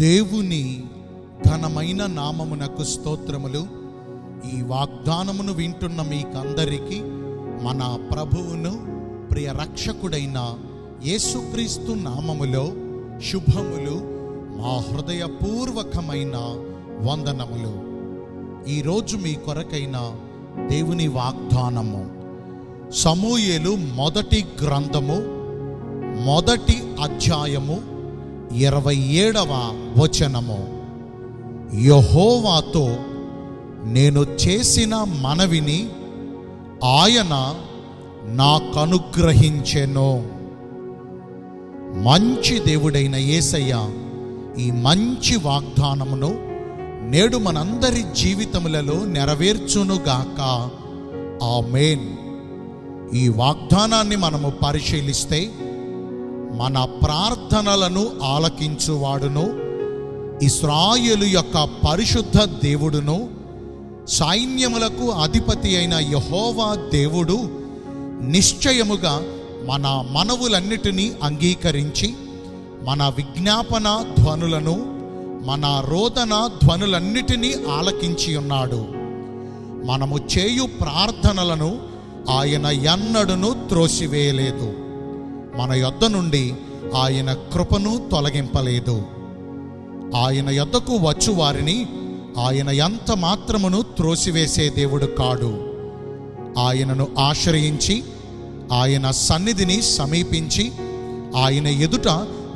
దేవుని ఘనమైన నామమునకు స్తోత్రములు. ఈ వాగ్దానమును వింటున్న మీకందరికీ మన ప్రభువును ప్రియ రక్షకుడైన యేసుక్రీస్తు నామములో శుభములు మా హృదయపూర్వకమైన వందనములు. ఈరోజు మీ కొరకైన దేవుని వాగ్దానము. సమూయేలు మొదటి గ్రంథము మొదటి అధ్యాయము ఇరవై ఏడవ వచనము. యహోవాతో నేను చేసిన మనవిని ఆయన నాకనుగ్రహించెను. మంచి దేవుడైన యేసయ్య ఈ మంచి వాగ్దానమును నేడు మనందరి జీవితములలో నెరవేర్చునుగాక. మెయిన్ ఈ వాగ్దానాన్ని మనము పరిశీలిస్తే మన ప్రార్థనలను ఆలకించువాడును. ఇస్రాయేలు యొక్క పరిశుద్ధ దేవుడును. సైన్యములకు అధిపతి అయిన యహోవా దేవుడు నిశ్చయముగా మన మనవులన్నిటినీ అంగీకరించి మన విజ్ఞాపన ధ్వనులను మన రోదన ధ్వనులన్నిటినీ ఆలకించి ఉన్నాడు. మనము చేయు ప్రార్థనలను ఆయన ఎన్నడును త్రోసివేయలేదు. మన యొద్ద నుండి ఆయన కృపను తొలగింపలేదు. ఆయన యొద్దకు వచ్చు వారిని ఆయన ఎంత మాత్రమును త్రోసివేసే దేవుడు కాడు. ఆయనను ఆశ్రయించి ఆయన సన్నిధిని సమీపించి ఆయన ఎదుట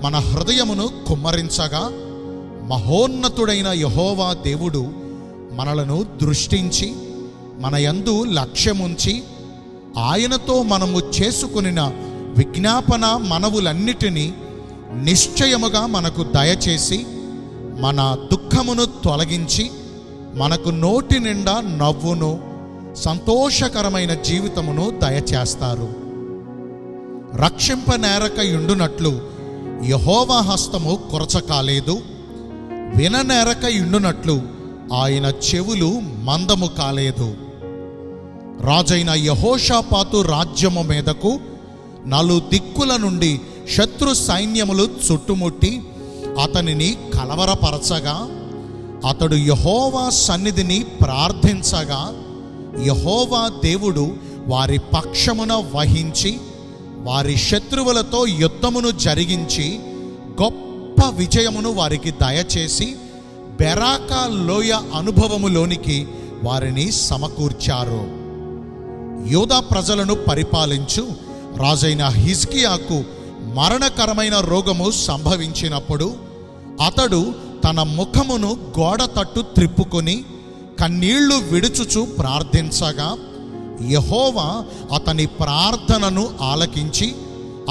మన హృదయమును కుమ్మరించగా మహోన్నతుడైన యహోవా దేవుడు మనలను దృష్టించి మన యందు లక్ష్యముంచి ఆయనతో మనము చేసుకునిన విజ్ఞాపన మనవులన్నిటినీ నిశ్చయముగా మనకు దయచేసి మన దుఃఖమును తొలగించి మనకు నోటి నిండా నవ్వును సంతోషకరమైన జీవితమును దయచేస్తారు. రక్షింపనేరక ఇండునట్లు యహోవా హస్తము కొరచ కాలేదు. విననేరక యుండునట్లు ఆయన చెవులు మందము కాలేదు. రాజైన యహోషాపాతు రాజ్యము మీదకు నలు దిక్కుల నుండి శత్రు సైన్యములు చుట్టుముట్టి అతనిని కలవరపరచగా అతడు యహోవా సన్నిధిని ప్రార్థించగా యహోవా దేవుడు వారి పక్షమున వహించి వారి శత్రువులతో యుద్ధమును జరిగించి గొప్ప విజయమును వారికి దయచేసి బెరాకా లోయ అనుభవములోనికి వారిని సమకూర్చారు. యోధా ప్రజలను పరిపాలించు రాజైన హిజ్కియాకు మరణకరమైన రోగము సంభవించినప్పుడు అతడు తన ముఖమును గోడ తట్టు త్రిప్పుకొని కన్నీళ్ళు విడుచుచు ప్రార్థించగా యహోవా అతని ప్రార్థనను ఆలకించి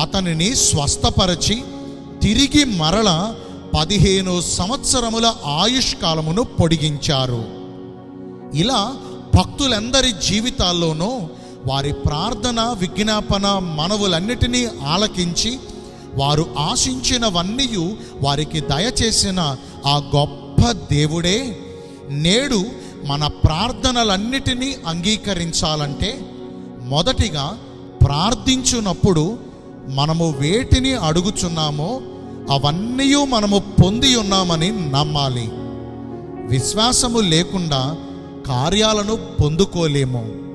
అతనిని స్వస్థపరచి తిరిగి మరల పదిహేను సంవత్సరముల ఆయుష్కాలమును పొడిగించారు. ఇలా భక్తులందరి జీవితాల్లోనూ వారి ప్రార్థన విజ్ఞాపన మనవులన్నిటినీ ఆలకించి వారు ఆశించినవన్నీ వారికి దయచేసిన ఆ గొప్ప దేవుడే నేడు మన ప్రార్థనలన్నిటినీ అంగీకరించాలంటే మొదటిగా ప్రార్థించున్నప్పుడు మనము వేటిని అడుగుచున్నామో అవన్నీ మనము పొంది ఉన్నామని నమ్మాలి. విశ్వాసము లేకుండా కార్యాలను పొందుకోలేము.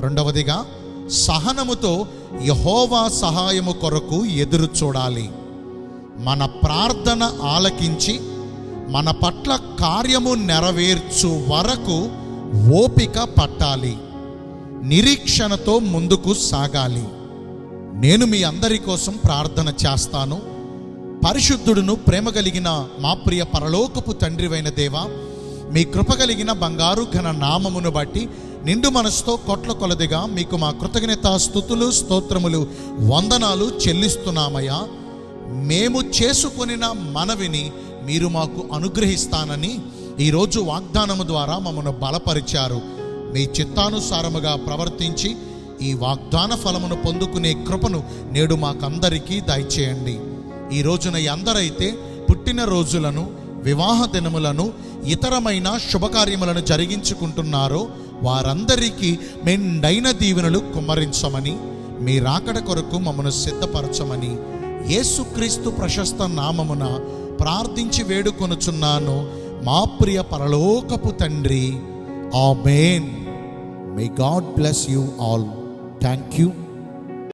రెండవదిగా సహనముతో యహోవా సహాయము కొరకు ఎదురు చూడాలి. మన ప్రార్థన ఆలకించి మన పట్ల కార్యము నెరవేర్చు వరకు ఓపిక పట్టాలి. నిరీక్షణతో ముందుకు సాగాలి. నేను మీ అందరి కోసం ప్రార్థన చేస్తాను. పరిశుద్ధుడును ప్రేమ కలిగిన మా ప్రియ పరలోకపు తండ్రివైన దేవా మీ కృప కలిగిన బంగారు ఘన నామమును బట్టి నిండు మనసుతో కొట్ల కొలదిగా మీకు మా కృతజ్ఞత స్థుతులు స్తోత్రములు వందనాలు చెల్లిస్తున్నామయ్యా. మేము చేసుకొనిన మనవిని మీరు మాకు అనుగ్రహిస్తానని ఈరోజు వాగ్దానము ద్వారా మమ్మను బలపరిచారు. మీ చిత్తానుసారముగా ప్రవర్తించి ఈ వాగ్దాన ఫలమును పొందుకునే కృపను నేడు మాకందరికీ దయచేయండి. ఈ రోజున ఎందరైతే పుట్టిన రోజులను వివాహ దినములను ఇతరమైన శుభకార్యములను జరిగించుకుంటున్నారో వారందరికీ మెండైన దీవెనలు కుమ్మరించమని మీ రాకడ కొరకు మమ్మను సిద్ధపరచమని యేసుక్రీస్తు ప్రశస్త నామమున ప్రార్థించి వేడుకొనుచున్నాను. మా ప్రియ పరలోకపు తండ్రి amen. May God bless you all thank you